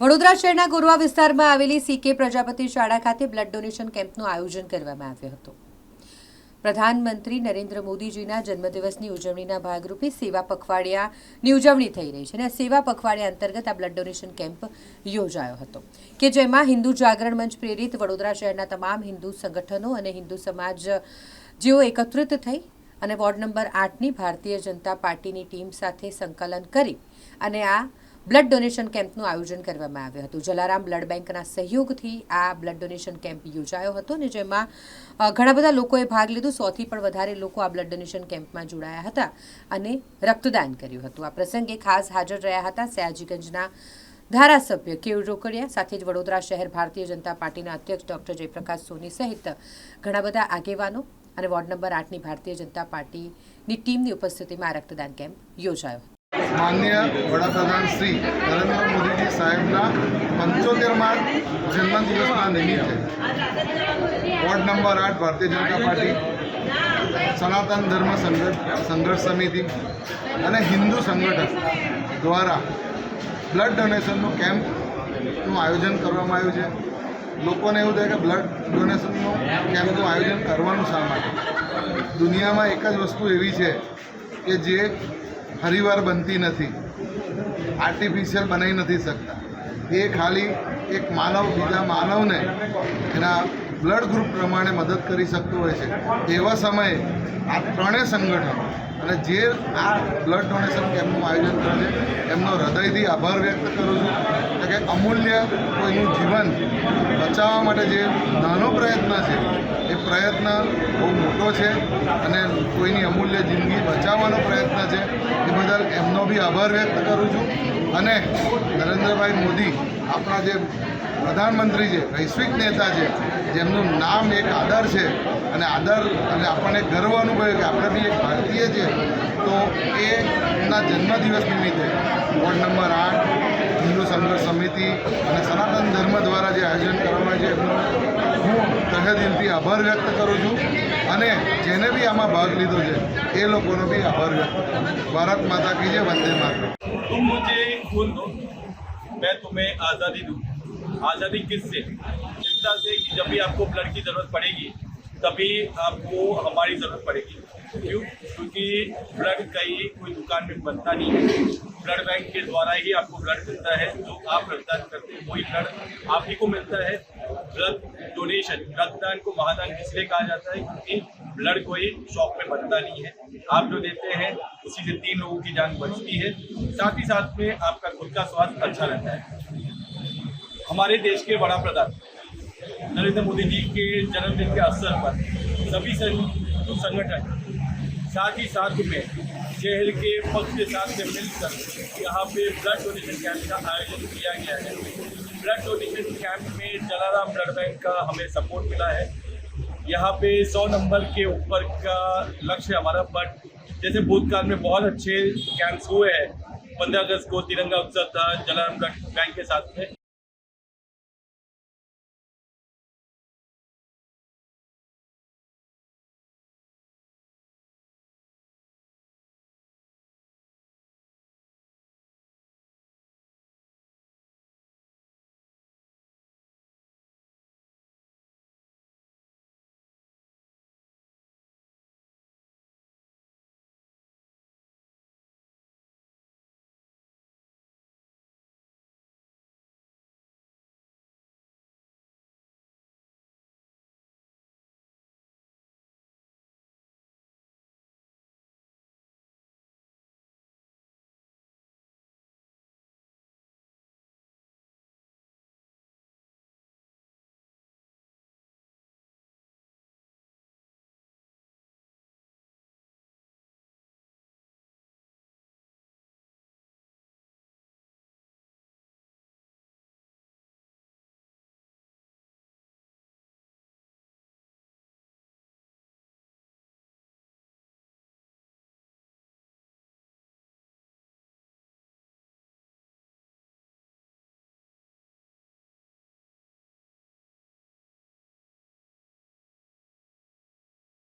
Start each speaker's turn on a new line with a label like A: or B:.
A: વડોદરા શહેરના ગોરવા વિસ્તારમાં આવેલી સીકે પ્રજાપતિ શાળા ખાતે બ્લડ ડોનેશન કેમ્પનું આયોજન કરવામાં આવ્યું હતું. પ્રધાનમંત્રી નરેન્દ્ર મોદીજીના જન્મદિવસની ઉજવણીના ભાગરૂપે સેવા પખવાડિયાની ઉજવણી થઈ રહી છે અને સેવા પખવાડિયા અંતર્ગત આ બ્લડ ડોનેશન કેમ્પ યોજાયો હતો કે જેમાં હિન્દુ જાગરણ મંચ પ્રેરિત વડોદરા શહેરના તમામ હિન્દુ સંગઠનો અને હિન્દુ સમાજ જેઓ એકત્રિત થઈ અને વોર્ડ નંબર આઠની ભારતીય જનતા પાર્ટીની ટીમ સાથે સંકલન કરી અને આ બ્લડ ડોનેશન કેમ્પનું આયોજન કરવામાં આવ્યું હતું. જલારામ બ્લડ બેંકના સહયોગથી આ બ્લડ ડોનેશન કેમ્પ યોજાયો હતો અને જેમાં ઘણા બધા લોકોએ ભાગ લીધો. સોથી પણ વધારે લોકો આ બ્લડ ડોનેશન કેમ્પમાં જોડાયા હતા અને રક્તદાન કર્યું હતું. આ પ્રસંગે ખાસ હાજર રહ્યા હતા સયાજીગંજના ધારાસભ્ય કેયુર રોકડિયા, સાથે જ વડોદરા શહેર ભારતીય જનતા પાર્ટીના અધ્યક્ષ ડોક્ટર જયપ્રકાશ સોની સહિત ઘણા બધા આગેવાનો અને વોર્ડ નંબર આઠની ભારતીય જનતા પાર્ટીની ટીમની ઉપસ્થિતિમાં આ રક્તદાન કેમ્પ યોજાયો હતો.
B: માન્ય વડાપ્રધાન શ્રી નરેન્દ્ર મોદીજી સાહેબના પંચોતેરમાં જન્મદિવસના નિમિત્તે. વોર્ડ નંબર આઠ ભારતીય જનતા પાર્ટી, સનાતન ધર્મ સંઘર્ષ સંઘર્ષ સમિતિ અને હિન્દુ સંગઠન દ્વારા બ્લડ ડોનેશનનું કેમ્પનું આયોજન કરવામાં આવ્યું છે. લોકોને એવું થાય કે બ્લડ ડોનેશનનું કેમ્પનું આયોજન કરવાનું શા માટે? દુનિયામાં એક જ વસ્તુ એવી છે કે જે ફરીવાર બનતી નથી. આર્ટિફિશિયલ બનાવી નથી શકતા. એ ખાલી એક માનવ, બીજા માનવને એના બ્લડ ગ્રુપ પ્રમાણે મદદ કરી શકતું હોય છે. એવા સમયે આ ત્રણેય સંગઠનો અને જે આ બ્લડ ડોનેશન કેમ્પનું આયોજન કરે છે, એમનો હૃદયથી આભાર વ્યક્ત કરું છું કે અમૂલ્ય કોઈનું જીવન બચાવવા માટે જે નાનો પ્રયત્ન છે, એ પ્રયત્ન બહુ મોટો છે અને કોઈની અમૂલ્ય જિંદગી બચાવવાનો પ્રયત્ન છે, એ બદલ એમનો બી આભાર વ્યક્ત કરું છું. અને નરેન્દ્રભાઈ મોદી, આપણા જે પ્રધાનમંત્રી છે, વૈશ્વિક નેતા છે, જેમનું નામ એક આદર છે અને આદર અને આપણને ગર્વ અનુભવે કે આપણે બી એક ભારતીય છે તો એ એમના જન્મદિવસ નિમિત્તે વોર્ડ નંબર આઠ હિન્દુ સંઘર્ષ સમિતિ અને સનાતન ધર્મ દ્વારા જે આયોજન કરવામાં આવે છે એમનો હું તહે દિલથી આભાર વ્યક્ત કરું છું અને જેને બી આમાં ભાગ લીધો છે એ લોકોનો બી આભાર વ્યક્ત કરું છું ભારત માતા કી જય વંદે માતરમ
C: तुम मुझे खून दो मैं तुम्हें आज़ादी दूँ आज़ादी किससे चिंता से कि जब भी आपको ब्लड की ज़रूरत पड़ेगी तभी आपको हमारी ज़रूरत पड़ेगी। क्यों? क्योंकि ब्लड कहीं कोई दुकान में बनता नहीं है। ब्लड बैंक के द्वारा ही आपको ब्लड मिलता है। जो आप रक्तदान करते हैं, वही ब्लड आप ही को मिलता है। ब्लड डोनेशन रक्तदान को महादान इसलिए कहा जाता है? क्योंकि ब्लड कोई शॉप में बनता नहीं है। आप जो देते हैं, उसी से तीन लोगों की जान बचती है। साथ ही साथ में आपका खुद का स्वास्थ्य अच्छा रहता है। हमारे देश के बड़ा प्रधान। नरेंद्र मोदी जी के जन्मदिन के अवसर पर सभी संग- संगठन साथ ही साथ में शहर के पक्ष के साथ में मिलकर यहाँ पे ब्लड डोनेशन कैंप का आयोजन किया गया है। ब्लड डोनेशन कैंप में जलाराम ब्लड बैंक का हमें सपोर्ट मिला है। यहाँ पे सौ नंबर के ऊपर का लक्ष्य हमारा बट जैसे भूतकाल में बहुत अच्छे कैंप्स हुए हैं। पंद्रह अगस्त को तिरंगा उत्सव था, जलाराम ब्लड बैंक के साथ में।